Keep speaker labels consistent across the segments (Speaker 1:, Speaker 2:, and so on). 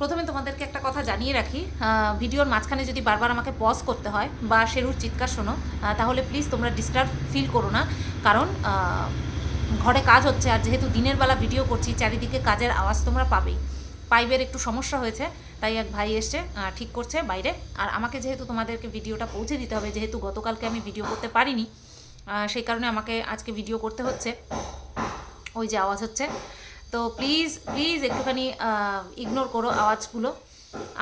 Speaker 1: প্রথমে তোমাদেরকে একটা কথা জানিয়ে রাখি। ভিডিওর মাঝখানে যদি বারবার আমাকে পজ করতে হয় বা শেরুর চিৎকার শোনো তাহলে প্লিজ তোমরা ডিস্টার্ব ফিল করো না। কারণ ঘরে কাজ হচ্ছে আর যেহেতু দিনের বেলা ভিডিও করছি, চারিদিকে কাজের আওয়াজ তোমরা পাবেই। পাইপের একটু সমস্যা হয়েছে, তাই এক ভাই এসছে ঠিক করছে বাইরে। আর আমাকে যেহেতু তোমাদেরকে ভিডিওটা পৌঁছে দিতে হবে, যেহেতু গতকালকে আমি ভিডিও করতে পারিনি সেই কারণে আমাকে আজকে ভিডিও করতে হচ্ছে। ওই যে আওয়াজ হচ্ছে। তো প্লিজ প্লিজ একটুখানি ইগনোর করো আওয়াজগুলো।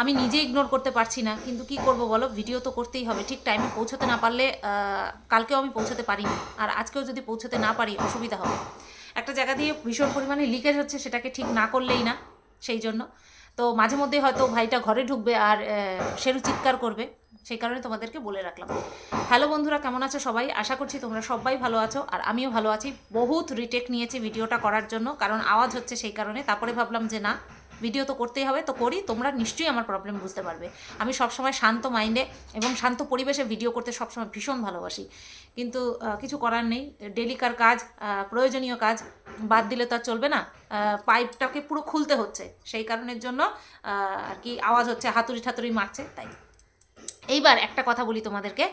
Speaker 1: আমি নিজে ইগনোর করতে পারছি না, কিন্তু কি করব বলো? ভিডিও তো করতেই হবে, ঠিক টাইমে পৌঁছতে না পারলে কালকেও আমি পৌঁছতে পারিনি। আর আজকেও যদি পৌঁছতে না পারি, অসুবিধা হবে। একটা জায়গা দিয়ে ভীষণ পরিমাণে লিকেজ হচ্ছে, সেটাকে ঠিক না করলেই না, সেই জন্য। তো মাঝে মধ্যে হয়তো ভাইটা ঘরে ঢুকবে আর সেরু চিৎকার করবে। সেই কারণে তোমাদেরকে বলে রাখলাম। হ্যালো বন্ধুরা, কেমন আছো সবাই? আশা করছি তোমরা সবাই ভালো আছো, আর আমিও ভালো আছি। বহুত রিটেক নিয়েছি ভিডিওটা করার জন্য, কারণ আওয়াজ হচ্ছে সেই কারণে। তারপরে ভাবলাম যে না ভিডিও তো করতেই হবে, তো করি, তোমরা নিশ্চয়ই আমার প্রবলেম বুঝতে পারবে। আমি সবসময় শান্ত মাইন্ডে এবং শান্ত পরিবেশে ভিডিও করতে সবসময় ভীষণ ভালোবাসি। কিন্তু কিছু করার নেই। ডেলিকার কাজ? প্রয়োজনীয় কাজ? বাদ দিলে তো আর চলবে না। পাইপটাকে পুরো খুলতে হচ্ছে। সেই কারণের জন্য আর কি আওয়াজ হচ্ছে হাতুড়ি ঠাতুড়ি মারছে, তাই। এইবার একটা কথা বলি তোমাদেরকে।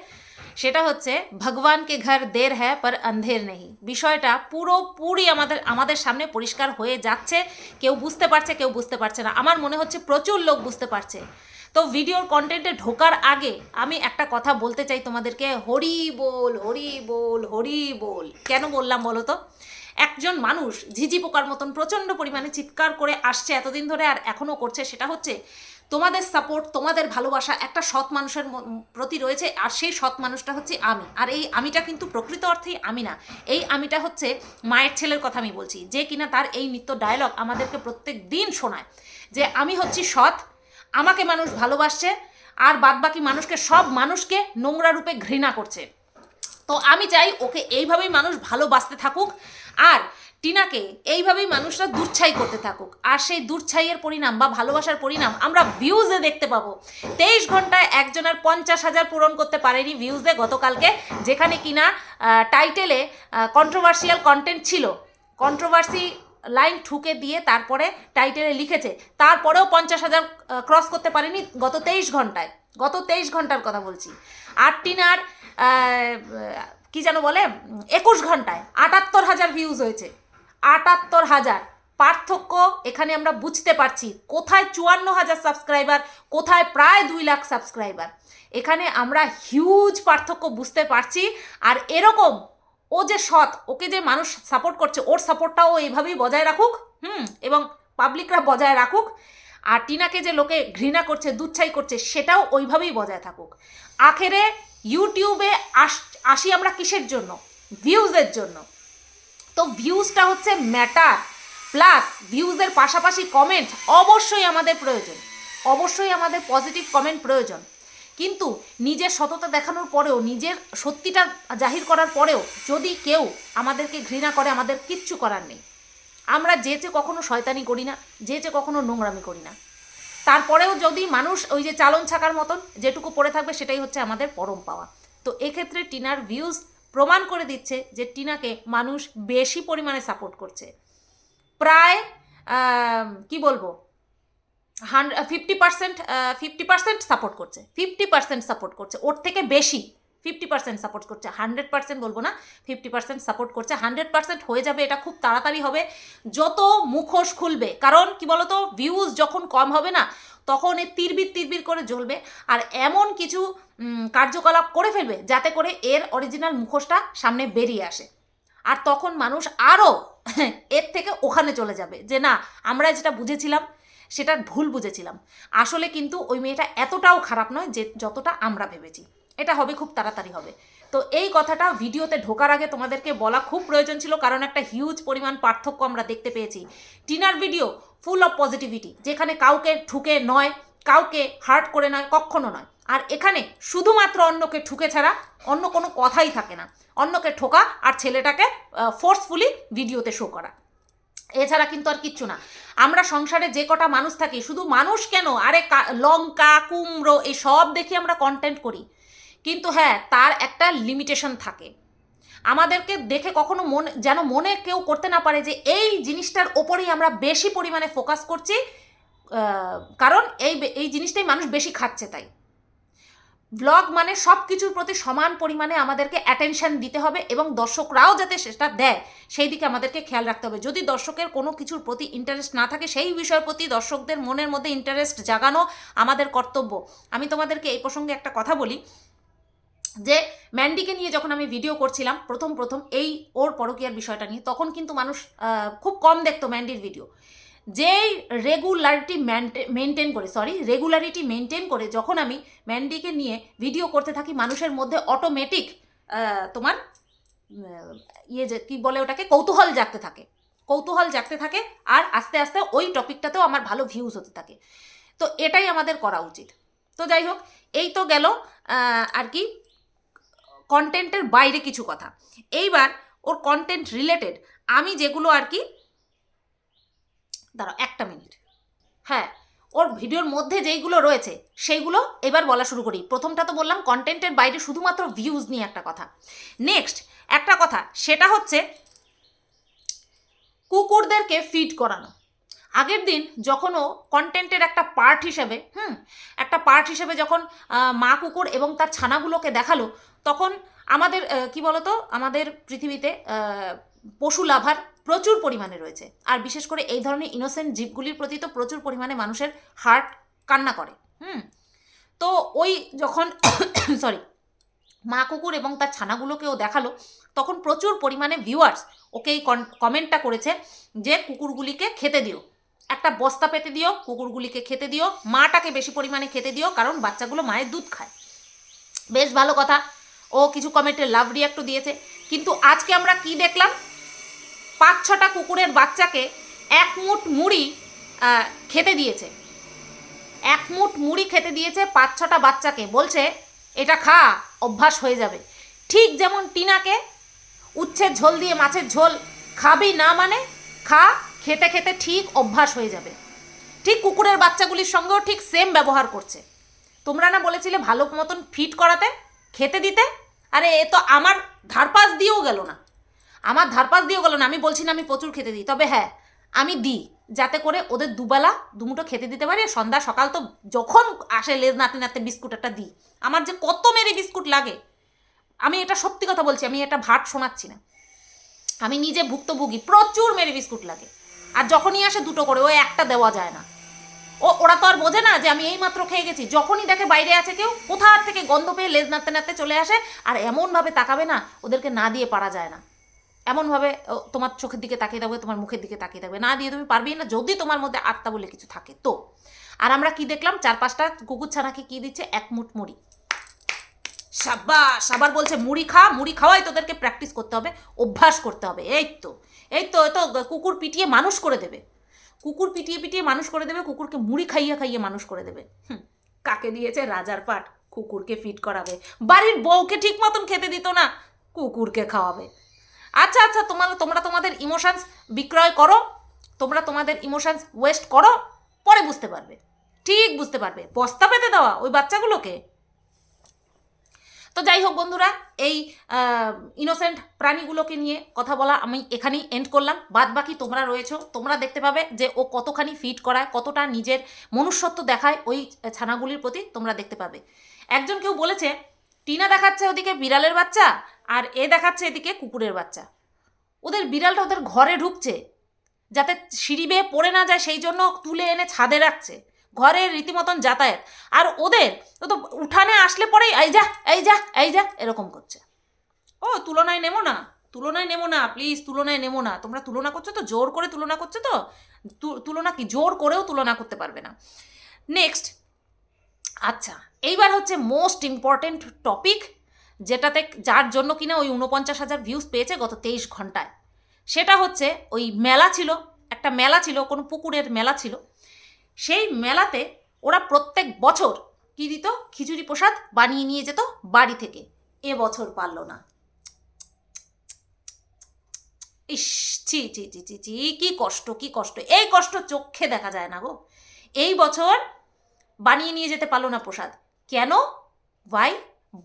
Speaker 1: সেটা হচ্ছে, ভগবানকে ঘর দের হ্যাঁ পর অন্ধের নেই বিষয়টা পুরোপুরি আমাদের আমাদের সামনে পরিষ্কার হয়ে যাচ্ছে। কেউ বুঝতে পারছে, কেউ বুঝতে পারছে না। আমার মনে হচ্ছে প্রচুর লোক বুঝতে পারছে। তো ভিডিওর কন্টেন্টে ঢোকার আগে আমি একটা কথা বলতে চাই তোমাদেরকে। হরি বল হরি বল হরি বল। কেন বললাম বলো তো? একজন মানুষ ঝিঝি পোকার মতন প্রচণ্ড পরিমাণে চিৎকার করে আসছে এতদিন ধরে আর এখনও করছে। সেটা হচ্ছে তোমাদের সাপোর্ট তোমাদের ভালোবাসা একটা সৎ মানুষের প্রতি রয়েছে, আর সেই সৎ মানুষটা হচ্ছে আমি। আর এই আমিটা কিন্তু প্রকৃত অর্থেই আমি না। এই আমিটা হচ্ছে মায়ের ছেলের কথা আমি বলছি, যে কিনা তার এই নিত্য ডায়লগ আমাদেরকে প্রত্যেক দিন শোনায়, যে আমি হচ্ছি সৎ, আমাকে মানুষ ভালোবাসছে, আর বাদবাকি মানুষকে, সব মানুষকে নোংরা রূপে ঘৃণা করছে। তো আমি চাই ওকে এইভাবেই মানুষ ভালোবাসতে থাকুক, আর টিনাকে এইভাবেই মানুষরা দুর্ছাই করতে থাকুক। আর সেই দুর্ছাইয়ের পরিণাম বা ভালোবাসার পরিণাম আমরা ভিউজে দেখতে পাবো। তেইশ ঘন্টায় একজনের পঞ্চাশ হাজার পূরণ করতে পারেনি ভিউজে গতকালকে, যেখানে কিনা টাইটেলে কন্ট্রোভার্সিয়াল কন্টেন্ট ছিল। কন্ট্রোভার্সি লাইন ঠুকে দিয়ে তারপরে টাইটেলে লিখেছে। তারপরেও পঞ্চাশ হাজার ক্রস করতে পারেনি গত তেইশ ঘন্টায়। গত তেইশ ঘণ্টার কথা বলছি। আর টিনার কি যেন বলে একুশ ঘন্টায় আটাত্তর হাজার ভিউজ হয়েছে। আটাত্তর হাজার। পার্থক্য এখানে আমরা বুঝতে পারছি। কোথায় চুয়ান্ন হাজার সাবস্ক্রাইবার কোথায় প্রায় দুই লাখ সাবস্ক্রাইবার এখানে আমরা হিউজ পার্থক্য বুঝতে পারছি। আর এরকম ও যে সৎ, ওকে যে মানুষ সাপোর্ট করছে, ওর সাপোর্টটাও এইভাবেই বজায় রাখুক, হুম, এবং পাবলিকরা বজায় রাখুক। আর টিনাকে যে লোকে ঘৃণা করছে, দুচ্ছাই করছে, সেটাও ওইভাবেই বজায় থাকুক। আখেরে ইউটিউবে আস আসি আমরা কিসের জন্য? ভিউজের জন্য। তো ভিউজটা হচ্ছে ম্যাটার প্লাস ভিউজের পাশাপাশি কমেন্ট অবশ্যই আমাদের প্রয়োজন। অবশ্যই আমাদের পজিটিভ কমেন্ট প্রয়োজন। কিন্তু নিজের সততা দেখানোর পরেও, নিজের সত্যিটা জাহির করার পরেও যদি কেউ আমাদেরকে ঘৃণা করে, আমাদের কিচ্ছু করার নেই। আমরা যে যেচে কখনো শয়তানি করি না, যে যেচে কখনো নোংরামি করি না। তারপরেও যদি মানুষ ওই যে চালন ছাকার মতন যেটুকু পড়ে থাকবে, সেটাই হচ্ছে আমাদের পরম পাওয়া। তো এক্ষেত্রে টিনার ভিউজ প্রমাণ করে দিচ্ছে যে টিনাকে মানুষ বেশি পরিমাণে সাপোর্ট করছে। প্রায় কি বলব? Hundred fifty percent fifty percent support করছে। ফিফটি পার্সেন্ট সাপোর্ট করছে। ওর থেকে বেশি ফিফটি পার্সেন্ট সাপোর্ট করছে। হান্ড্রেড পার্সেন্ট বলব না ফিফটি পার্সেন্ট সাপোর্ট করছে। হান্ড্রেড পার্সেন্ট হয়ে যাবে, এটা খুব তাড়াতাড়ি হবে। যত মুখোশ খুলবে, কারণ কি বলতো? ভিউজ যখন কম হবে না তখন এ তিরবির তিরবির করে জ্বলবে আর এমন কিছু কার্যকলাপ করে ফেলবে যাতে করে এর অরিজিনাল মুখোশটা সামনে বেরিয়ে আসে। আর তখন মানুষ আরও এর থেকে ওখানে চলে যাবে যে না, আমরা যেটা বুঝেছিলাম সেটা ভুল বুঝেছিলাম। আসলে কিন্তু ওই মেয়েটা এতটাও খারাপ নয় যে যতটা আমরা ভেবেছি। এটা হবে খুব তাড়াতাড়ি হবে। তো এই কথাটা ভিডিওতে ঢোকার আগে তোমাদেরকে বলা খুব প্রয়োজন ছিল, কারণ একটা হিউজ পরিমাণ পার্থক্য আমরা দেখতে পেয়েছি। টিনার ভিডিও ফুল অফ পজিটিভিটি যেখানে কাউকে ঠুকে নয়, কাউকে হার্ট করে নয়, কখনো নয়। আর এখানে শুধুমাত্র অন্যকে ঠুকে ছাড়া অন্য কোনো কথাই থাকে না। অন্যকে ঠোকা আর ছেলেটাকে ফোর্সফুলি ভিডিওতে শো করা। এছাড়া কিন্তু আর কিচ্ছু না। আমরা সংসারে যে কটা মানুষ থাকি, শুধু মানুষ কেন? আরে লঙ্কা, কুমড়ো এই সব দেখে আমরা কন্টেন্ট করি। কিন্তু হ্যাঁ তার একটা লিমিটেশন থাকে। আমাদেরকে দেখে কখনো মনে যেন মনে কেউ করতে না পারে যে এই জিনিসটার ওপরেই আমরা বেশি পরিমাণে ফোকাস করছি কারণ এই এই জিনিসটাই মানুষ বেশি খাচ্ছে তাই। ব্লগ মানে সব কিছুর প্রতি সমান পরিমাণে আমাদেরকে অ্যাটেনশন দিতে হবে এবং দর্শকরাও যাতে সেটা দেয়, সেই দিকে আমাদেরকে খেয়াল রাখতে হবে। যদি দর্শকের কোনো কিছুর প্রতি ইন্টারেস্ট না থাকে, সেই বিষয়ের প্রতি দর্শকদের মনের মধ্যে ইন্টারেস্ট জাগানো আমাদের কর্তব্য। আমি তোমাদেরকে এই প্রসঙ্গে একটা কথা বলি যে ম্যান্ডিকে নিয়ে যখন আমি ভিডিও করছিলাম, প্রথম প্রথম এই ওর পরকীয়ার বিষয়টা নিয়ে, তখন কিন্তু মানুষ খুব কম দেখতো ম্যান্ডির ভিডিও যেই রেগুলারিটি মেনটেন করে সরি রেগুলারিটি মেনটেন করে যখন আমি ম্যান্ডিকে নিয়ে ভিডিও করতে থাকি, মানুষের মধ্যে অটোমেটিক তোমার ইয়ে যে, কী বলে ওটাকে, কৌতূহল জাগতে থাকে। কৌতূহল জাগতে থাকে আর আস্তে আস্তে ওই টপিকটাতেও আমার ভালো ভিউজ হতে থাকে। তো এটাই আমাদের করা উচিত। তো যাই হোক, এই তো গেল আর কি কন্টেন্টের বাইরে কিছু কথা। এইবার ওর কন্টেন্ট রিলেটেড আমি যেগুলো আর কি দাঁড়াও, একটা মিনিট। হ্যাঁ ওর ভিডিওর মধ্যে যেইগুলো রয়েছে, সেইগুলো এবার বলা শুরু করি। প্রথমটা তো বললাম কন্টেন্টের বাইরে শুধুমাত্র ভিউজ নিয়ে একটা কথা। নেক্সট একটা কথা, সেটা হচ্ছে কুকুরদেরকে ফিড করানো। আগের দিন যখন ও কন্টেন্টের একটা পার্ট হিসেবে, হুম, একটা পার্ট হিসেবে যখন মা কুকুর এবং তার ছানাগুলোকে দেখাল তখন আমাদের কি বলতো, আমাদের পৃথিবীতে পশু লাভার প্রচুর পরিমাণে রয়েছে। আর বিশেষ করে এই ধরনের ইনোসেন্ট জীবগুলির প্রতি তো প্রচুর পরিমাণে মানুষের হার্ট কান্না করে, হুম? তো ওই যখন সরি মা কুকুর এবং তার ছানাগুলোকেও দেখাল, তখন প্রচুর পরিমাণে ভিউয়ার্স ওকে এই কমেন্টটা করেছে যে, কুকুরগুলিকে খেতে দিও। একটা বস্তা পেতে দিও, কুকুরগুলিকে খেতে দিও। মাটাকে বেশি পরিমাণে খেতে দিও, কারণ বাচ্চাগুলো মায়ের দুধ খায়। বেশ ভালো কথা। ও কিছু কমেন্টে লাভ রিয়াক্টও দিয়েছে। কিন্তু আজকে আমরা কি দেখলাম? পাঁচ ছটা কুকুরের বাচ্চাকে এক মুঠ মুড়ি খেতে দিয়েছে। এক মুঠ মুড়ি খেতে দিয়েছে পাঁচ ছটা বাচ্চাকে। বলছে, এটা খা, অভ্যাস হয়ে যাবে। ঠিক যেমন টিনাকে উচ্ছের ঝোল দিয়ে মাছের ঝোল খাবি না মানে খা, খেতে খেতে ঠিক অভ্যাস হয়ে যাবে। ঠিক কুকুরের বাচ্চাগুলির সঙ্গেও ঠিক সেম ব্যবহার করছে। তোমরা না বলেছিলে ভালো মতন ফিট করাতে? খেতে দিতে? আরে, এ তো আমার ধারপাস দিয়েও গেল না। আমার ধারপাস দিয়েও গেল না। আমি বলছি না আমি প্রচুর খেতে দিই। তবে হ্যাঁ আমি দিই। যাতে করে ওদের দুবেলা দুমুটো খেতে দিতে পারি। সন্ধ্যা সকাল তো যখন আসে লেজ নাতে নাতে বিস্কুট একটা দিই। আমার যে কত মেরে বিস্কুট লাগে। আমি এটা সত্যি কথা বলছি, আমি এটা ভাট শোনাচ্ছি না। আমি নিজে ভুক্তভোগী। প্রচুর মেরে বিস্কুট লাগে। আর যখনই আসে দুটো করে, ও একটা দেওয়া যায় না। ও, ওরা তো আর বোঝে না যে আমি এই মাত্র খেয়ে গেছি। যখনই দেখে বাইরে আছে কেউ, কোথার থেকে গন্ধ পেয়ে লেজ নাড়তে নাড়তে চলে আসে, আর এমনভাবে তাকাবে না, ওদেরকে না দিয়ে পারা যায় না। এমনভাবে তোমার চোখের দিকে তাকিয়ে থাকবে, তোমার মুখের দিকে তাকিয়ে থাকবে। না দিয়ে তুমি পারবেই না, যদি তোমার মধ্যে আত্মা বলে কিছু থাকে। তো, আর আমরা কি দেখলাম? চার পাঁচটা কুকুর ছানাকে কি দিচ্ছে? এক মুঠ মুড়ি। সাব্বাস! আবার বলছে, মুড়ি খা, মুড়ি খাওয়াই তোদেরকে প্র্যাকটিস করতে হবে, অভ্যাস করতে হবে। এই তো এই তো তো, কুকুর পিটিয়ে মানুষ করে দেবে। কুকুর পিটিয়ে পিটিয়ে মানুষ করে দেবে, কুকুরকে মুড়ি খাইয়ে খাইয়ে মানুষ করে দেবে। হুম, কাকে দিয়েছে? রাজার পাট। কুকুরকে ফিট করাবে। বাড়ির বউকে ঠিক মতন খেতে দিত না, কুকুরকে খাওয়াবে। আচ্ছা আচ্ছা তোমার তোমরা তোমাদের ইমোশনস বিক্রয় করো, তোমরা তোমাদের ইমোশনস ওয়েস্ট করো, পরে বুঝতে পারবে। ঠিক বুঝতে পারবে। বস্তা পেতে দেওয়া ওই বাচ্চাগুলোকে। তো যাই হোক বন্ধুরা, এই ইনোসেন্ট প্রাণীগুলোকে নিয়ে কথা বলা আমি এখানেই এন্ড করলাম। বাদ বাকি তোমরা রয়েছো, তোমরা দেখতে পাবে যে ও কতখানি ফিট করায়, কতটা নিজের মনুষ্যত্ব দেখায় ওই ছানাগুলির প্রতি তোমরা দেখতে পাবে। একজন কেউ বলেছে, টিনা দেখাচ্ছে ওদিকে বিড়ালের বাচ্চা আর এ দেখাচ্ছে এদিকে কুকুরের বাচ্চা। ওদের বিড়ালটা ওদের ঘরে ঢুকছে, যাতে সিঁড়ি বেয়ে পড়ে না যায়, সেই জন্য তুলে এনে ছাদে রাখছে। ঘরে রীতিমতন যাতায়াত। আর ওদের ও তো উঠানে আসলে পরেই, এই যা এই যা এই যা, এরকম করছে। ও, তুলনায় নেব না, তুলনায় নেব না প্লিজ তুলনায় নেব না। তোমরা তুলনা করছ তো? জোর করে তুলনা করছ তো? তু- তুলনা কি? জোর করেও তুলনা করতে পারবে না। নেক্সট আচ্ছা এইবার হচ্ছে মোস্ট ইম্পর্টেন্ট টপিক যেটাতে যার জন্য কিনা ওই উনপঞ্চাশ হাজার ভিউজ পেয়েছে গত তেইশ ঘন্টায়। সেটা হচ্ছে ওই মেলা ছিল, একটা মেলা ছিল, কোনো পুকুরের মেলা ছিল। সেই মেলাতে ওরা প্রত্যেক বছর, কি দিত? খিচুড়ি প্রসাদ বানিয়ে নিয়ে যেত বাড়ি থেকে। এ বছর পারল না। ইস, ছি ছি ছি ছি ছি, কি কষ্ট কি কষ্ট। এই কষ্ট চোখে দেখা যায় না গো। এই বছর বানিয়ে নিয়ে যেতে পারল না প্রসাদ। কেন? ভাই,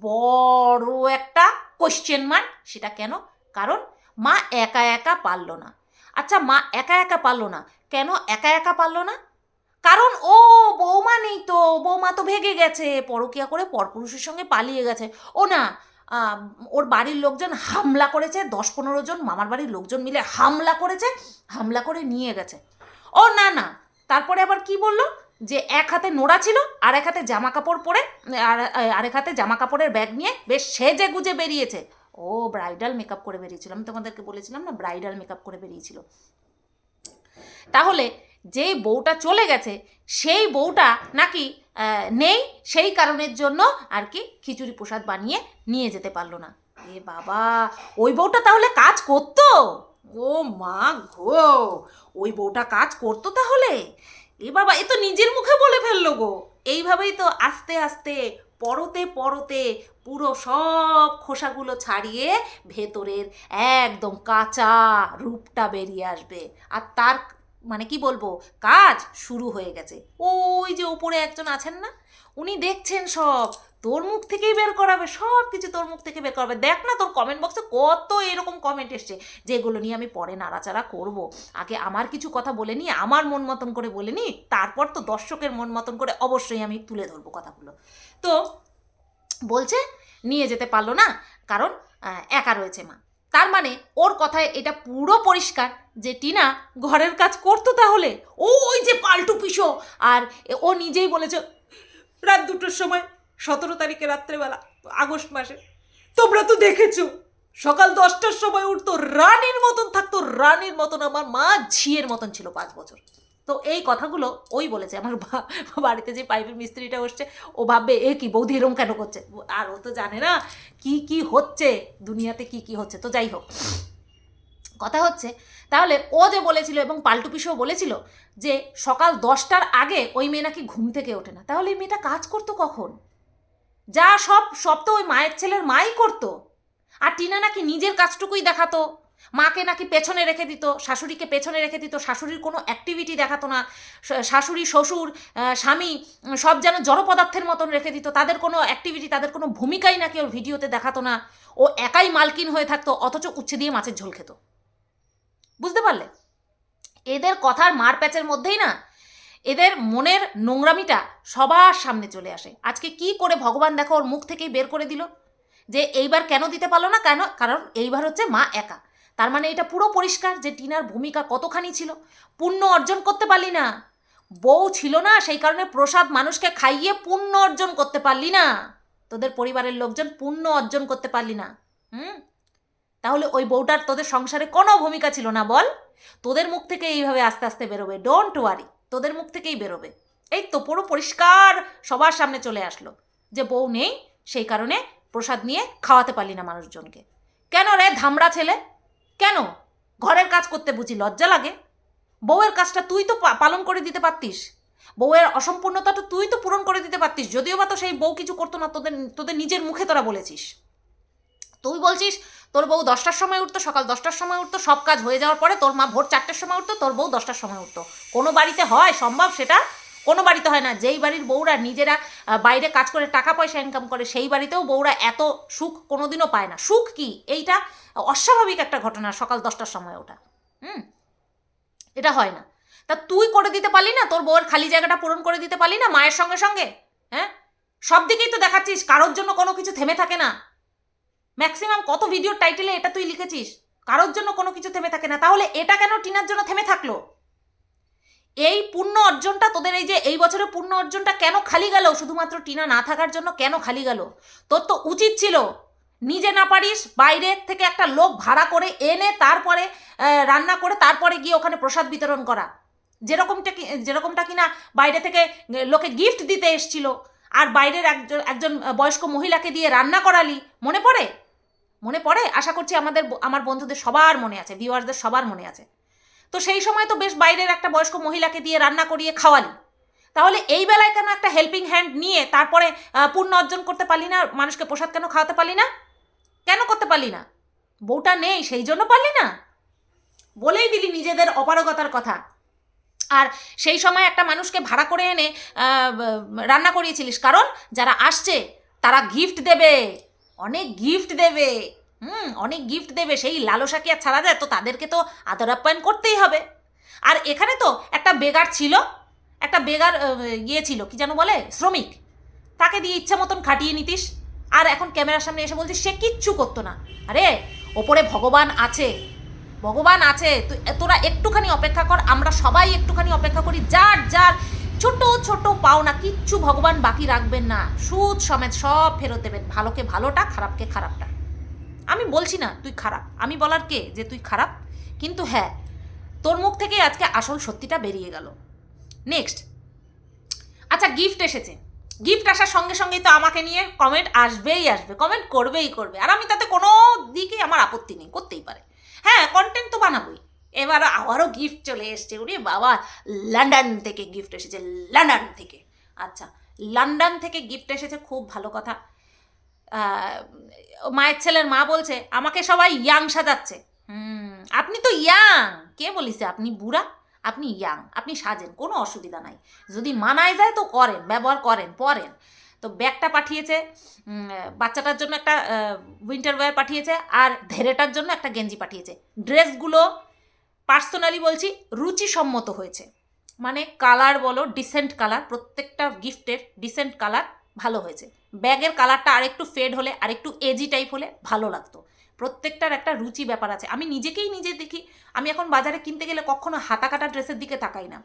Speaker 1: বড় একটা কোশ্চেন মার্ক সেটা কেন? কারণ মা একা একা পারল না। আচ্ছা মা একা একা পারল না। কেন একা একা পারল না? কারণ ও বৌমা নেই তো, বৌমা তো ভেগে গেছে, পরকিয়া করে পরপুরুষের সঙ্গে পালিয়ে গেছে। ও না ওর বাড়ির লোকজন হামলা করেছে, দশ পনেরো জন মামার বাড়ির লোকজন মিলে হামলা করেছে, হামলা করে নিয়ে গেছে। ও না না, তারপরে আবার কি বলল? যে এক হাতে নোড়া ছিল আর এক হাতে জামা কাপড় পরে, আর, আরেক হাতে জামা কাপড়ের ব্যাগ নিয়ে বেশ সেজে গুজে বেরিয়েছে। ও ব্রাইডাল মেকআপ করে বেরিয়েছিল, আমি তোমাদেরকে বলেছিলাম না, ব্রাইডাল মেকআপ করে বেরিয়েছিল। তাহলে যেই বউটা চলে গেছে, সেই বউটা নাকি নেই সেই কারণের জন্য আর কি খিচুড়ি প্রসাদ বানিয়ে নিয়ে যেতে পারল না। এ বাবা, ওই বউটা তাহলে কাজ করতো? ও মা গো, ওই বউটা কাজ করতো তাহলে? এ বাবা, এ তো নিজের মুখে বলে ফেলল গো। এইভাবেই তো আস্তে আস্তে, পরতে পরতে পুরো সব খোসাগুলো ছাড়িয়ে ভেতরের একদম কাঁচা রূপটা বেরিয়ে আসবে। আর তার মানে কি বলব, কাজ শুরু হয়ে গেছে। ওই যে ওপরে একজন আছেন না, উনি দেখছেন সব, তোর মুখ থেকেই বের করাবে, সব কিছু তোর মুখ থেকে বের করাবে। দেখ না তোর কমেন্ট বক্সে কত এরকম কমেন্ট এসছে যেগুলো নিয়ে আমি পরে নাড়াচাড়া করব। আগে আমার কিছু কথা বলে নিই আমার মন মতন করে বলে নিই তারপর তো দর্শকের মন মতন করে অবশ্যই আমি তুলে ধরবো কথাগুলো। তো বলছে, নিয়ে যেতে পারল না, কারণ একা রয়েছে মা। তার মানে ওর কথায় এটা পুরো পরিষ্কার যে টিনা ঘরের কাজ করতো তাহলে। ও ওই যে পাল্টু পিসো। আর ও নিজেই বলেছে, রাত দুটোর সময়, সতেরো তারিখে রাত্রেবেলা, আগস্ট মাসে। তোমরা তো দেখেছ, সকাল দশটার সময় উঠতো রানীর মতন থাকতো, রানীর মতন আমার মা ঝিয়ের মতন ছিল পাঁচ বছর। তো এই কথাগুলো ওই বলেছে, আমার বাড়িতে যে পাইপের মিস্ত্রিটা বসছে, ও ভাববে, এ কি বৌদি এরম কেন করছে? আর ও তো জানে না কি কি হচ্ছে, দুনিয়াতে কি কি হচ্ছে। তো যাই হোক, কথা হচ্ছে, তাহলে ও যে বলেছিল এবং পাল্টু পিসেও বলেছিল যে সকাল দশটার আগে ওই মেয়ে নাকি ঘুম থেকে ওঠে না। তাহলে এই মেয়েটা কাজ করতো কখন? যা সব সব তো ওই মায়ের ছেলের মাই করতো। আর টিনা নাকি নিজের কাজটুকুই দেখাতো। মাকে নাকি পেছনে রেখে দিত, শাশুড়িকে পেছনে রেখে দিত, শাশুড়ির কোনো অ্যাক্টিভিটি দেখাতো না শাশুড়ি, শ্বশুর স্বামী সব যেন জড় পদার্থের মতন রেখে দিত। তাদের কোনো অ্যাক্টিভিটি তাদের কোনো ভূমিকাই নাকি ওর ভিডিওতে দেখাতো না। ও একাই মালকিন হয়ে থাকতো, অথচ উচ্ছে দিয়ে মাছের ঝোল খেত। বুঝতে পারলে? এদের কথার মার প্যাচের মধ্যেই না, এদের মনের নোংরামিটা সবার সামনে চলে আসে। আজকে কি করে ভগবান দেখো ওর মুখ থেকেই বের করে দিল? যে এইবার কেন দিতে পারল না কেন? কারণ এইবার হচ্ছে মা একা। তার মানে এটা পুরো পরিষ্কার যে টিনার ভূমিকা কতখানি ছিল? পুণ্য অর্জন করতে পারলি না। বউ ছিল না, সেই কারণে প্রসাদ মানুষকে খাইয়ে পুণ্য অর্জন করতে পারলি না। তোদের পরিবারের লোকজন পুণ্য অর্জন করতে পারলি না। হুম? তাহলে ওই বউটার তোদের সংসারে কোনো ভূমিকা ছিল না বল? তোদের মুখ থেকে এইভাবে আস্তে আস্তে বেরোবে। ডোন্ট ওয়ারি তোদের মুখ থেকেই বেরোবে। এই তো পুরো পরিষ্কার সবার সামনে চলে আসলো যে বউ নেই, সেই কারণে প্রসাদ নিয়ে খাওয়াতে পারলি না মানুষজনকে। কেন রে ধামড়া ছেলে? কেন? ঘরের কাজ করতে বুঝি লজ্জা লাগে? বউয়ের কাজটা তুই তো পালন করে দিতে পারতিস। বউয়ের অসম্পূর্ণতাটা তুই তো পূরণ করে দিতে পারতিস। যদিও বা তো সেই বউ কিছু করতো না, তোদের তোদের নিজের মুখে তোরা বলেছিস। তুই বলছিস, তোর বউ দশটার সময় উঠতো, সকাল দশটার সময় উঠতো, সব কাজ হয়ে যাওয়ার পরে তোর মা ভোর চারটের সময় উঠতো, তোর বউ দশটার সময় উঠতো। কোনো বাড়িতে হয় সম্ভব সেটা? কোনো বাড়িতে হয় না। যেই বাড়ির বউরা নিজেরা বাইরে কাজ করে টাকা পয়সা ইনকাম করে, সেই বাড়িতেও বউরা এত সুখ কোনোদিনও পায় না। সুখ কি? এইটা অস্বাভাবিক একটা ঘটনা সকাল দশটার সময় ওঠা হুম? এটা হয় না। তা তুই করে দিতে পারলি না? তোর বউয়ের খালি জায়গাটা পূরণ করে দিতে পারলি না মায়ের সঙ্গে সঙ্গে? হ্যাঁ? সব দিকেই তো দেখাচ্ছিস, কারোর জন্য কোনো কিছু থেমে থাকে না। ম্যাক্সিমাম কত ভিডিওর টাইটেলে এটা তুই লিখেছিস? কারোর জন্য কোনো কিছু থেমে থাকে না। তাহলে এটা কেন টিনার জন্য থেমে থাকল? এই পূর্ণ অর্জনটা তোদের এই যে এই বছরের পূর্ণ অর্জনটা কেন খালি গেল? শুধুমাত্র টিনা না থাকার জন্য কেন খালি গেল? তোর তো উচিত ছিল। নিজে না পারিস, বাইরে থেকে একটা লোক ভাড়া করে এনে তারপরে রান্না করে তারপরে গিয়ে ওখানে প্রসাদ বিতরণ করা। যেরকমটা কি, যেরকমটা কিনা বাইরে থেকে লোকে গিফট দিতে এসছিল। আর বাইরের একজন একজন বয়স্ক মহিলাকে দিয়ে রান্না করালি। মনে পড়ে? মনে পড়ে? আশা করছি আমাদের আমার বন্ধুদের সবার মনে আছে ভিউয়ার্সদের সবার মনে আছে। তো সেই সময় তো বেশ বাইরের একটা বয়স্ক মহিলাকে দিয়ে রান্না করিয়ে খাওয়ালি। তাহলে এই বেলায় কেন একটা হেল্পিং হ্যান্ড নিয়ে তারপরে পুণ্য অর্জন করতে পারলি না, মানুষকে প্রসাদ কেন খাওয়াতে পারলি না? কেন করতে পারলি না? বউটা নেই, সেই জন্য পারলি না। বলেই দিলি নিজেদের অপারগতার কথা। আর সেই সময় একটা মানুষকে ভাড়া করে এনে রান্না করিয়েছিলিস। কারণ যারা আসছে, তারা গিফট দেবে। অনেক গিফট দেবে। হুম, অনেক গিফট দেবে। সেই লালসা কি আর ছাড়া যায়? তো তাদেরকে তো আদর আপ্যায়ন করতেই হবে। আর এখানে তো একটা বেগার ছিল, একটা বেগার ইয়ে ছিল, কি যেন বলে? শ্রমিক। তাকে দিয়ে ইচ্ছা মতন খাটিয়ে নিতিস। আর এখন ক্যামেরার সামনে এসে বলছিস, সে কিচ্ছু করতো না। আরে, ওপরে ভগবান আছে। ভগবান আছে। তোরা একটুখানি অপেক্ষা কর, আমরা সবাই একটুখানি অপেক্ষা করি। যার যার ছোট ছোট পাওনা, কিচ্ছু ভগবান বাকি রাখবেন না। সুদ সমেত সব ফেরত দেবেন। ভালোকে ভালোটা, খারাপকে খারাপটা। আমি বলছি না তুই খারাপ। আমি বলার কে? যে তুই খারাপ? কিন্তু হ্যাঁ তোর মুখ থেকে আজকে আসল সত্যিটা বেরিয়ে গেল। নেক্সট আচ্ছা গিফট এসেছে। গিফট আসার সঙ্গে সঙ্গেই তো আমাকে নিয়ে কমেন্ট আসবেই আসবে কমেন্ট করবেই করবে। আর আমি তাতে কোনো দিকে আমার আপত্তি নেই, করতেই পারে। হ্যাঁ কন্টেন্ট তো বানাবোই। এবার আবারও গিফট চলে এসছে। ওরে বাবা লন্ডন থেকে গিফট এসেছে লন্ডন থেকে। আচ্ছা লন্ডন থেকে গিফট এসেছে, খুব ভালো কথা। মায়ের ছেলের মা বলছে, আমাকে সবাই ইয়াং সাজাচ্ছে। আপনি তো ইয়াং কে বলিছে? আপনি বুড়া? আপনি ইয়াং আপনি সাজেন, কোনো অসুবিধা নাই। যদি মানায় যায় তো করেন, ব্যবহার করেন, পরেন। তো ব্যাগটা পাঠিয়েছে বাচ্চাটার জন্য একটা উইন্টার ওয়্যার পাঠিয়েছে আর ধেরেটার জন্য একটা গেঞ্জি পাঠিয়েছে। ড্রেসগুলো পার্সোনালি বলছি রুচিসম্মত হয়েছে। মানে কালার বলো, ডিসেন্ট কালার, প্রত্যেকটা গিফটের ডিসেন্ট কালার ভালো হয়েছে। ব্যাগের কালারটা আরেকটু ফেড হলে, আরেকটু এজি টাইপ হলে ভালো লাগতো। প্রত্যেকটার একটা রুচি ব্যাপার আছে। আমি নিজেকেই নিজে দেখি, আমি এখন বাজারে কিনতে গেলে কখনো হাতা কাটা ড্রেসের দিকে তাকাই না।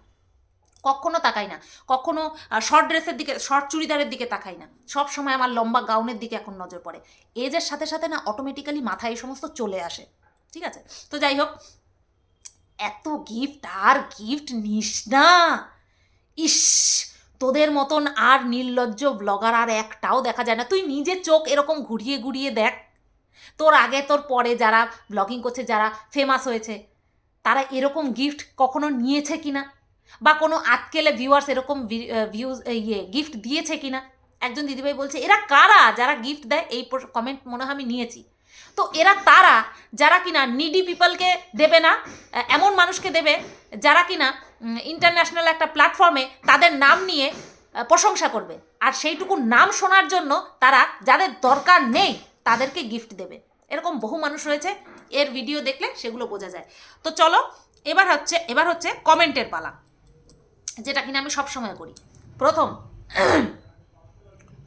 Speaker 1: কখনো তাকাই না। কখনো শর্ট ড্রেসের দিকে শর্ট চুড়িদারের দিকে তাকাই না। সব সময় আমার লম্বা গাউনের দিকে এখন নজর পড়ে। এজের সাথে সাথে না অটোমেটিক্যালি মাথায় এই সমস্ত চলে আসে। ঠিক আছে? তো যাই হোক, এত গিফট আর গিফট নিস না। ইস তোদের মতন আর নির্লজ্জ ব্লগার আর একটাও দেখা যায় না। তুই নিজে চোখ এরকম ঘুরিয়ে ঘুরিয়ে দেখ। তোর আগে, তোর পরে যারা ব্লগিং করছে, যারা ফেমাস হয়েছে, তারা এরকম গিফট কখনো নিয়েছে কি না বা কোনো আটকেলে ভিউয়ার্স এরকম ভিউজ ইয়ে গিফট দিয়েছে কি না একজন দিদিভাই বলছে, এরা কারা যারা গিফট দেয়? এই কমেন্ট মনে হয় আমি নিয়েছি। তো এরা তারা, যারা কিনা নিডি পিপলকে দেবে না এমন মানুষকে দেবে যারা কিনা ইন্টারন্যাশনাল একটা প্ল্যাটফর্মে তাদের নাম নিয়ে প্রশংসা করবে। আর সেইটুকু নাম শোনার জন্য তারা যাদের দরকার নেই, তাদেরকে গিফট দেবে। এরকম বহু মানুষ রয়েছে, এর ভিডিও দেখলে সেগুলো বোঝা যায়। তো চলো, এবার হচ্ছে এবার হচ্ছে কমেন্টের পালা, যেটা কিনা আমি সবসময় করি। প্রথম,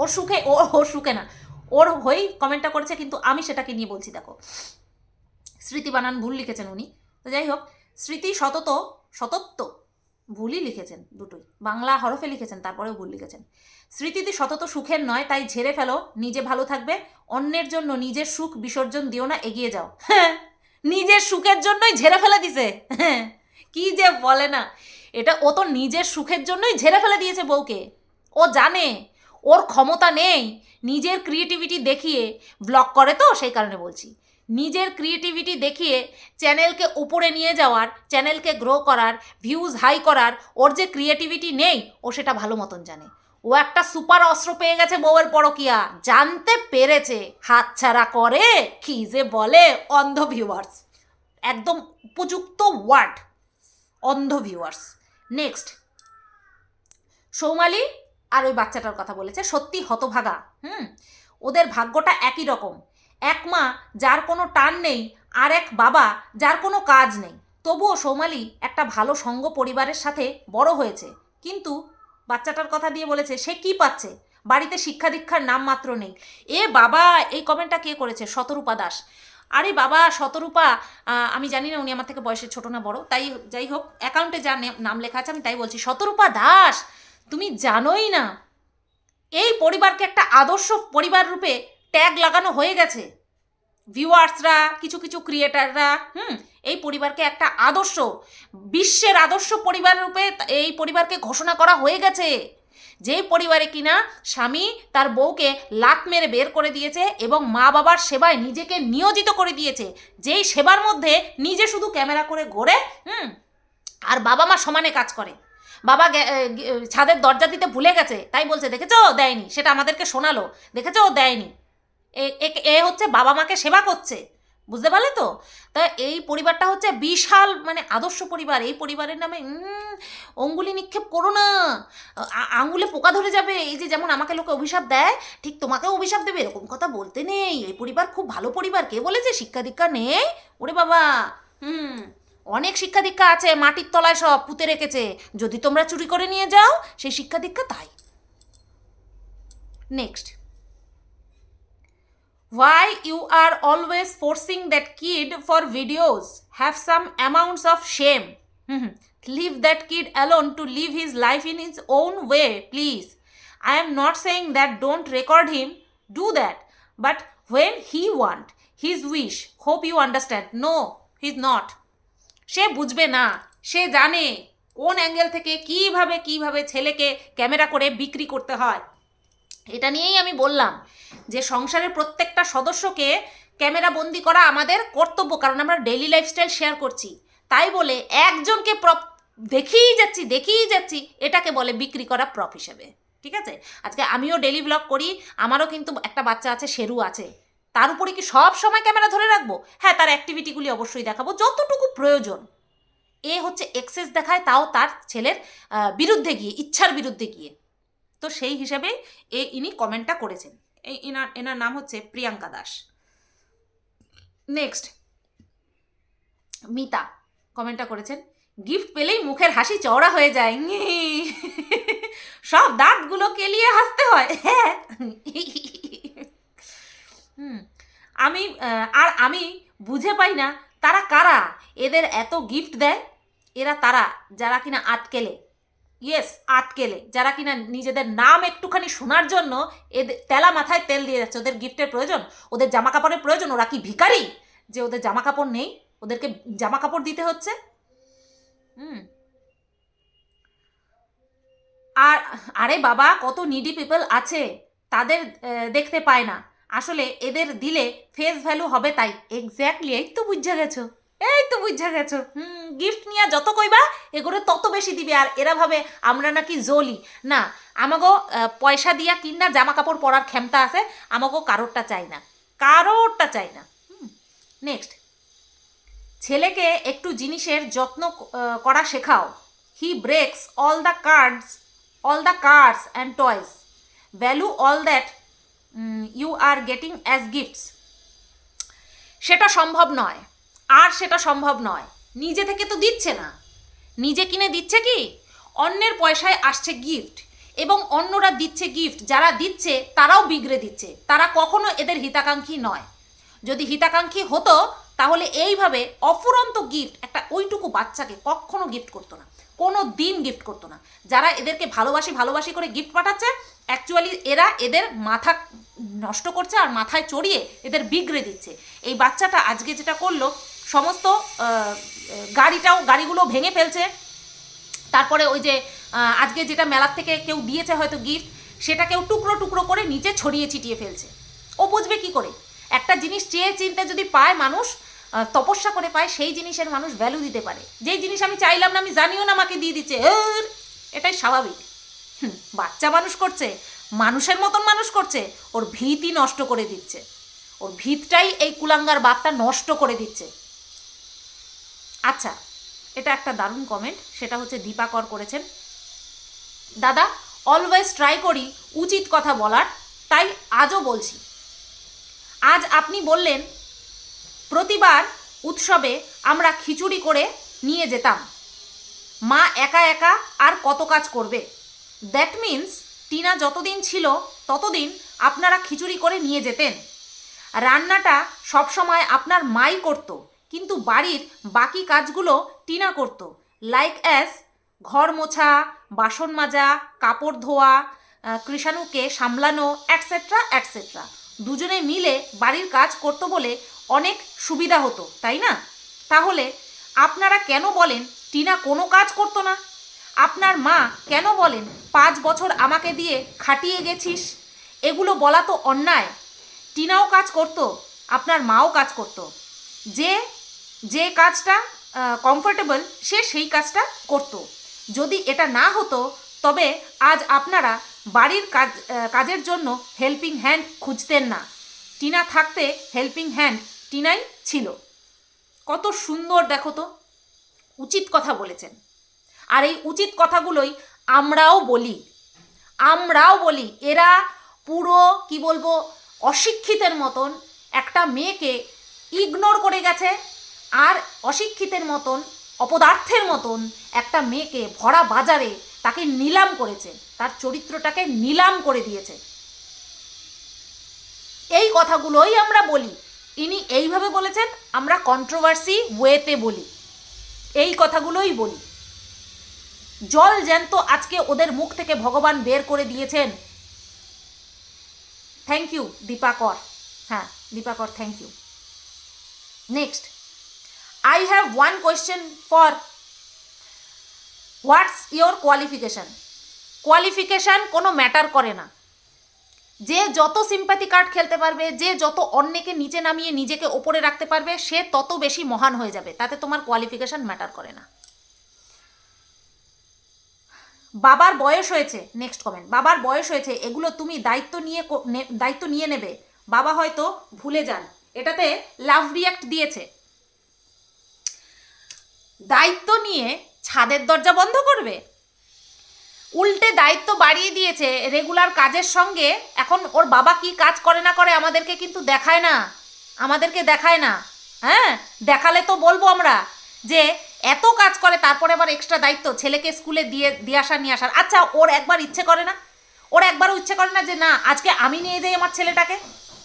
Speaker 1: ওর সুখে, ও, ওর সুখে না, ওর হয়েই কমেন্টটা করেছে, কিন্তু আমি সেটাকে নিয়ে বলছি, দেখো। স্মৃতি বানান ভুল লিখেছেন উনি। তো যাই হোক, স্মৃতি সতত, সতত্ব। ভুলই লিখেছেন দুটোই। বাংলা হরফে লিখেছেন, তারপরেও ভুল লিখেছেন। স্মৃতিতে সতত সুখের নয়, তাই ঝেড়ে ফেলো, নিজে ভালো থাকবে, অন্যের জন্য নিজের সুখ বিসর্জন দিও না, এগিয়ে যাও। হ্যাঁ নিজের সুখের জন্যই ঝেড়ে ফেলে দিছে। হ্যাঁ কি যে বলে না। এটা ও তো নিজের সুখের জন্যই ঝেড়ে ফেলে দিয়েছে বউকে। ও জানে, ওর ক্ষমতা নেই নিজের ক্রিয়েটিভিটি দেখিয়ে ব্লক করে তো, সেই কারণে বলছি। নিজের ক্রিয়েটিভিটি দেখিয়ে চ্যানেলকে উপরে নিয়ে যাওয়ার চ্যানেলকে গ্রো করার ভিউজ হাই করার, ওর যে ক্রিয়েটিভিটি নেই, ও সেটা ভালো মতন জানে। ও একটা সুপার অস্ত্র পেয়ে গেছে বউয়ের পরকিয়া। জানতে পেরেছে হাতছাড়া করে, কি যে বলে, অন্ধ ভিউয়ার্স একদম উপযুক্ত ওয়ার্ড অন্ধ ভিউয়ার্স নেক্সট সৌমালি আর ওই বাচ্চাটার কথা বলেছে, সত্যি হতভাগা, হুম? ওদের ভাগ্যটা একই রকম। এক মা যার কোনো টান নেই আর এক বাবা যার কোনো কাজ নেই। তবুও সৌমালি একটা ভালো সঙ্গ পরিবারের সাথে বড় হয়েছে। কিন্তু বাচ্চাটার কথা দিয়ে বলেছে, সে কি পাচ্ছে? বাড়িতে শিক্ষা দীক্ষার নাম মাত্র নেই। এ বাবা, এই কমেন্টটা কে করেছে? শতরূপা দাস। আরে বাবা শতরূপা আমি জানি না উনি আমার থেকে বয়সে ছোট না বড়। তাই যাই হোক অ্যাকাউন্টে যা নাম লেখা আছে, আমি তাই বলছি। শতরূপা দাস, তুমি জানোই না। এই পরিবারকে একটা আদর্শ পরিবার রূপে ট্যাগ লাগানো হয়ে গেছে। ভিউয়ার্সরা কিছু কিছু ক্রিয়েটাররা হুম, এই পরিবারকে একটা আদর্শ, বিশ্বের আদর্শ পরিবার রূপে এই পরিবারকে ঘোষণা করা হয়ে গেছে। যে পরিবারে কিনা স্বামী তার বউকে লাত মেরে বের করে দিয়েছে এবং মা বাবার সেবায় নিজেকে নিয়োজিত করে দিয়েছে, যেই সেবার মধ্যে নিজে শুধু ক্যামেরা করে ঘোরে, হুম, আর বাবা মা সমানে কাজ করে। বাবা ছাদের দরজা দিতে ভুলে গেছে, তাই বলছে, দেখেছ? দেয়নি। সেটা আমাদেরকে শোনালো। দেখেছ? দেয়নি। এ- হচ্ছে বাবা মাকে সেবা করছে, বুঝতে পারলে তো? তা এই পরিবারটা হচ্ছে বিশাল মানে আদর্শ পরিবার, এই পরিবারের নামে অঙ্গুলি নিক্ষেপ করো না, আ- আঙুলে পোকা ধরে যাবে, এই যে যেমন আমাকে লোকে অভিশাপ দেয়, ঠিক তোমাকেও অভিশাপ দেবে, এরকম কথা বলতে নেই, এই পরিবার খুব ভালো পরিবার, কে বলেছে? শিক্ষা দীক্ষা নেই? ওরে বাবা, হুম, অনেক শিক্ষা দীক্ষা আছে, মাটির তলায় সব পুঁতে রেখেছে, যদি তোমরা চুরি করে নিয়ে যাও, সেই শিক্ষা দীক্ষা তাই। Next why you are always forcing that kid for videos have some amounts of shame Mhm. leave that kid alone to live his life in his own way please i am not saying that don't record him do that but when he want his wish hope you understand no he's not সে বুঝবে না সে জানে কোন angle থেকে কীভাবে কীভাবে ছেলেকে camera করে বিক্রি করতে হয় এটা নিয়েই আমি বললাম যে সংসারের প্রত্যেকটা সদস্যকে ক্যামেরা বন্দি করা আমাদের কর্তব্য, কারণ আমরা ডেইলি লাইফস্টাইল শেয়ার করছি। তাই বলে একজনকে প্রপ দেখেই যাচ্ছি দেখেই যাচ্ছি, এটাকে বলে বিক্রি করা প্রপ হিসেবে। ঠিক আছে? আজকে আমিও ডেলি ব্লগ করি, আমারও কিন্তু একটা বাচ্চা আছে, শেরু আছে। তার উপরে কি সব সময় ক্যামেরা ধরে রাখব? হ্যাঁ তার অ্যাক্টিভিটিগুলি অবশ্যই দেখাবো, যতটুকু প্রয়োজন। এ হচ্ছে এক্সেস দেখায়, তাও তার ছেলের বিরুদ্ধে গিয়ে, ইচ্ছার বিরুদ্ধে গিয়ে। তো সেই হিসাবে এ ইনি কমেন্টটা করেছেন। এই এনার এনার নাম হচ্ছে প্রিয়াঙ্কা দাস। নেক্সট মিতা কমেন্টটা করেছেন গিফট পেলেই মুখের হাসি চওড়া হয়ে যায়। সব দাঁতগুলো কেলিয়ে হাসতে হয়। হ্যাঁ। আমি আর আমি বুঝে পাই না তারা কারা? এদের এত গিফট দেয়? এরা তারা যারা কিনা আটকেলে। ইয়েস আটকেলে। যারা কিনা নিজেদের নাম একটুখানি শোনার জন্য এদের তেলা মাথায় তেল দিয়ে যাচ্ছে, ওদের গিফটের প্রয়োজন, ওদের জামা কাপড়ের প্রয়োজন, ওরা কি ভিখারি? যে ওদের জামা কাপড় নেই, ওদেরকে জামা কাপড় দিতে হচ্ছে? হুম। আর, আরে বাবা, কত নিডি পিপল আছে, তাদের দেখতে পায় না। আসলে এদের দিলে ফেস ভ্যালু হবে তাই। এক্স্যাক্টলি এই তো বুঝা গেছো। এই তো বুঝা গেছো। হুম গিফট নিয়ে যত কইবা এগুলো তত বেশি দিবে। আর এরা ভাবে আমরা নাকি জলি। না আহ, পয়সা দিয়া কিনা জামা কাপড় পরার ক্ষমতা আছে আমাগো কারোরটা চাই না। কারোরটা চাই না। নেক্সট ছেলেকে একটু জিনিসের যত্ন করা শেখাও। He breaks all the cards all the cards and toys value all that you are getting as gifts সেটা সম্ভব নয়। আর সেটা সম্ভব নয়। নিজে থেকে তো দিচ্ছে না। নিজে কিনে দিচ্ছে কি? অন্যের পয়সায় আসছে গিফট এবং অন্যরা দিচ্ছে গিফট যারা দিচ্ছে, তারাও বিগড়ে দিচ্ছে। তারা কখনো এদের হিতাকাঙ্ক্ষী নয়। যদি হিতাকাঙ্ক্ষী হতো, তাহলে এইভাবে অফুরন্ত গিফট একটা ওইটুকু বাচ্চাকে কখনো গিফট করতো না। কোনো দিন গিফট করতো না। যারা এদেরকে ভালোবাসি ভালোবাসি করে গিফট পাঠাচ্ছে অ্যাকচুয়ালি এরা এদের মাথা নষ্ট করছে আর মাথায় চড়িয়ে এদের বিগড়ে দিচ্ছে। এই বাচ্চাটা আজকে যেটা করল সমস্ত গাড়িটাও গাড়িগুলো ভেঙে ফেলছে। তারপরে ওই যে আজকে যেটা মেলার থেকে কেউ দিয়েছে হয়তো গিফট সেটাকেও টুকরো টুকরো করে নিচে ছড়িয়ে ছিটিয়ে ফেলছে। ও বুঝবে কি করে? একটা জিনিস চেয়ে চিনতে যদি পায় মানুষ তপস্যা করে পায় সেই জিনিসের মানুষ ভ্যালু দিতে পারে। যেই জিনিস আমি চাইলাম না আমি জানিও না আমাকে দিয়ে দিচ্ছে। এটাই স্বাভাবিক। হুম, বাচ্চা মানুষ করছে মানুষের মতন মানুষ করছে ওর ভীতি নষ্ট করে দিচ্ছে। ওর ভিতটাই এই কুলাঙ্গার বাতটা নষ্ট করে দিচ্ছে। আচ্ছা এটা একটা দারুণ কমেন্ট সেটা হচ্ছে দীপাকর করেছেন। দাদা অলওয়েজ ট্রাই করি, উচিত কথা বলার, তাই আজও বলছি। আজ আপনি বললেন, প্রতিবার উৎসবে আমরা খিচুড়ি করে নিয়ে যেতাম। মা একা একা আর কত কাজ করবে? দ্যাট মিন্স টিনা যতদিন ছিল, ততদিন আপনারা খিচুড়ি করে নিয়ে যেতেন। রান্নাটা সবসময় আপনার মাই করতো। কিন্তু বাড়ির বাকি কাজগুলো টিনা করতো লাইক অ্যাজ ঘর মোছা, বাসন মাজা, কাপড় ধোয়া কৃষাণুকে সামলানো অ্যাটসেট্রা অ্যাটসেট্রা দুজনে মিলে বাড়ির কাজ করতো বলে অনেক সুবিধা হতো, তাই না? তাহলে আপনারা কেন বলেন টিনা কোনো কাজ করতো না? আপনার মা কেন বলেন পাঁচ বছর আমাকে দিয়ে খাটিয়ে গেছিস? এগুলো বলা তো অন্যায়। টিনাও কাজ করতো, আপনার মাও কাজ করতো। যে যে কাজটা কমফোর্টেবল সে সেই কাজটা করত। যদি এটা না হতো, তবে আজ আপনারা বাড়ির কাজ কাজের জন্য হেল্পিং হ্যান্ড খুঁজতেন না। টিনা থাকতে হেল্পিং হ্যান্ড টিনাই ছিল। কত সুন্দর দেখো তো, উচিত কথা বলেছেন। আর এই উচিত কথাগুলোই আমরাও বলি। আমরাও বলি, এরা পুরো, কি বলব, অশিক্ষিতের মতন একটা মেয়েকে ইগনোর করে গেছে আর অশিক্ষিতের মতন, অপদার্থের মতন একটা মেয়েকে ভরা বাজারে তাকে নিলাম করেছে। তার চরিত্রটাকে নিলাম করে দিয়েছে। এই কথাগুলোই আমরা বলি। ইনি এইভাবে বলেছেন, আমরা কন্ট্রোভার্সি ওয়েতে বলি। এই কথাগুলোই বলি। জল জ্যান্ত আজকে ওদের মুখ থেকে ভগবান বের করে দিয়েছেন। Thank you Dipakar. হ্যাঁ Dipakar thank you next I have one question for what's your qualification qualification কোনো ম্যাটার করে না। যে যত সিম্প্যাথি কার্ড খেলতে পারবে, যে যত অন্যকে নিচে নামিয়ে নিজেকে ওপরে রাখতে পারবে, সে তত বেশি মহান হয়ে যাবে। তাতে তোমার কোয়ালিফিকেশান ম্যাটার করে না। বাবার বয়স হয়েছে নেক্সট কমেন্ট বাবার বয়স হয়েছে, এগুলো তুমি দায়িত্ব নিয়ে দায়িত্ব নিয়ে নেবে। বাবা হয়তো ভুলে যান। এটাতে লাভ রিয়াক্ট দিয়েছে। দায়িত্ব নিয়ে ছাদের দরজা বন্ধ করবে? উল্টে দায়িত্ব বাড়িয়ে দিয়েছে রেগুলার কাজের সঙ্গে। এখন ওর বাবা কি কাজ করে না করে আমাদেরকে কিন্তু দেখায় না। আমাদেরকে দেখায় না। হ্যাঁ? দেখালে তো বলব আমরা যে এত কাজ করে, তারপরে আবার এক্সট্রা দায়িত্ব ছেলেকে স্কুলে দিয়ে দিয়ে আসা নিয়ে আসার। আচ্ছা ওর একবার ইচ্ছে করে না? ওর একবারও ইচ্ছে করে না যে, না, আজকে আমি নিয়ে যাই আমার ছেলেটাকে?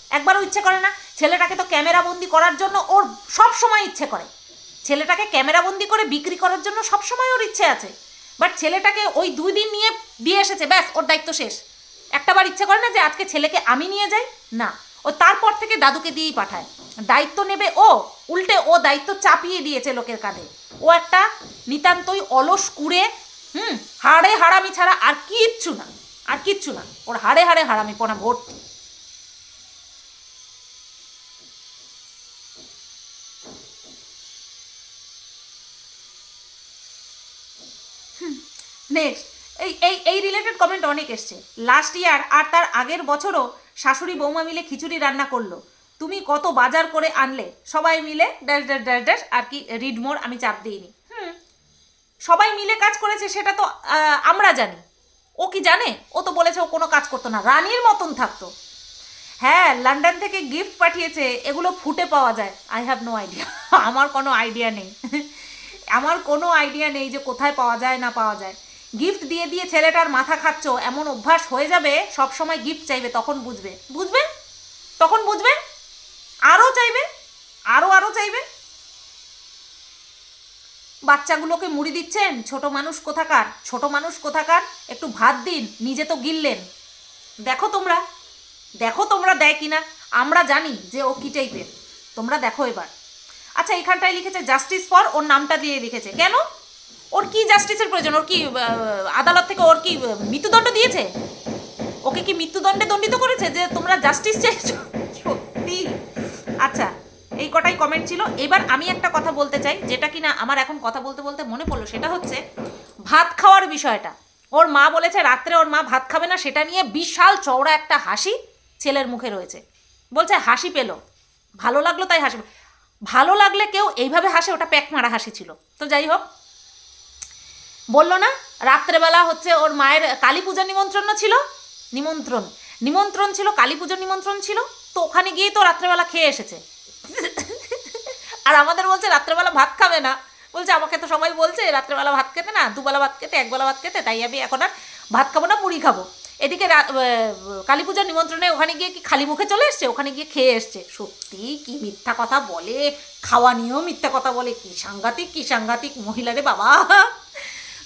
Speaker 1: একবারও ইচ্ছে করে না? ছেলেটাকে তো ক্যামেরা বন্দি করার জন্য ওর সব সময় ইচ্ছে করে। ছেলেটাকে ক্যামেরা বন্দি করে বিক্রি করার জন্য সব সময় ওর ইচ্ছে আছে। বাট ছেলেটাকে ওই দুই দিন নিয়ে দিয়ে এসেছে, ব্যাস, ওর দায়িত্ব শেষ। একটাবার ইচ্ছে করে না যে আজকে ছেলেকে আমি নিয়ে যাই? না। ও তারপর থেকে দাদুকে দিয়েই পাঠায়। দায়িত্ব নেবে ও, উল্টে ও দায়িত্ব চাপিয়ে দিয়েছে লোকের কাঁধে। ও একটা নিতান্তই অলস কুড়ে, হুম, হাড়ে হারামি ছাড়া আর কিচ্ছু না। আর কিচ্ছু না। ওর হাড়ে হাড়ে হারামি পোনা ভর্তি। নেক্সট এই এই এই রিলেটেড কমেন্ট অনেক এসছে। লাস্ট ইয়ার আর তার আগের বছরও শাশুড়ি বৌমা মিলে খিচুড়ি রান্না করল। তুমি কত বাজার করে আনলে? সবাই মিলে ড্যাশ ড্যাশ ড্যাশ ড্যাশ আর কি রিড মোর আমি চাপ দিইনি। হুম, সবাই মিলে কাজ করেছে, সেটা তো আমরা জানি। ও কি জানে? ও তো বলেছে ও কোনো কাজ করতো না। রানীর মতন থাকতো। হ্যাঁ লন্ডন থেকে গিফট পাঠিয়েছে, এগুলো ফুটে পাওয়া যায়। আই হ্যাভ নো আইডিয়া আমার কোনো আইডিয়া নেই। আমার কোনো আইডিয়া নেই যে কোথায় পাওয়া যায়, না পাওয়া যায়। গিফট দিয়ে দিয়ে ছেলেটার মাথা খাচ্ছ, এমন অভ্যাস হয়ে যাবে সব সময় গিফট চাইবে, তখন বুঝবে। বুঝবে? তখন বুঝবে? আরও চাইবে? আরও আরও চাইবে? বাচ্চাগুলোকে মুড়ি দিচ্ছেন? ছোট মানুষ কোথাকার? ছোট মানুষ কোথাকার? একটু ভাত দিন, নিজে তো গিললেন। দেখো তোমরা। দেখো তোমরা দেয় কিনা। আমরা জানি যে ও কি টাইপের তোমরা দেখো এবার। আচ্ছা এখানটায় লিখেছে জাস্টিস ফর ওর নামটা দিয়ে লিখেছে। কেন? ওর কি জাস্টিসের প্রয়োজন? ওর কি আদালত থেকে ওর কি মৃত্যুদণ্ড দিয়েছে? ওকে কি মৃত্যুদণ্ডে দণ্ডিত করেছে যে তোমরা জাস্টিস চাইছো? সত্যি? আচ্ছা এই কটাই কমেন্ট ছিল। এবার আমি একটা কথা বলতে চাই, যেটা কিনা আমার এখন কথা বলতে বলতে মনে পড়ল, সেটা হচ্ছে ভাত খাওয়ার বিষয়টা। ওর মা বলেছে, রাত্রে ওর মা ভাত খাবে না, সেটা নিয়ে বিশাল চওড়া একটা হাসি ছেলের মুখে রয়েছে। বলছে, হাসি পেল। ভালো লাগল তাই হাসি ভালো লাগলে কেউ এইভাবে হাসে, ওটা প্যাক মারা হাসি ছিল। তো যাই হোক বলল না রাত্রেবেলা হচ্ছে ওর মায়ের কালী পূজার নিমন্ত্রণ ছিল, নিমন্ত্রণ নিমন্ত্রণ ছিল, কালী পুজোর নিমন্ত্রণ ছিল, তো ওখানে গিয়ে তো রাত্রেবেলা খেয়ে এসেছে। আর আমাদের বলছে রাত্রেবেলা ভাত খাবে না। বলছে, আমাকে তো সবাই বলছে রাত্রেবেলা ভাত খেতে না, দুবেলা ভাত খেতে, একবেলা ভাত খেতে, তাই আমি এখন আর ভাত খাব না মুড়ি খাব। এদিকে কালী পূজার নিমন্ত্রণে ওখানে গিয়ে কি খালি মুখে চলে এসছে? ওখানে গিয়ে খেয়ে এসছে। সত্যি? কি মিথ্যা কথা বলে? খাওয়া নিয়েও মিথ্যা কথা বলে? কি সাংঘাতিক কি সাংঘাতিক মহিলা রে বাবা!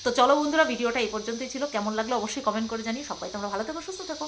Speaker 1: তো চলো বন্ধুরা, ভিডিওটা এই পর্যন্তই ছিল। কেমন লাগল অবশ্যই কমেন্ট করে জানিয়ে সবাই তোমরা ভালো থেকো, সুস্থ থেকো।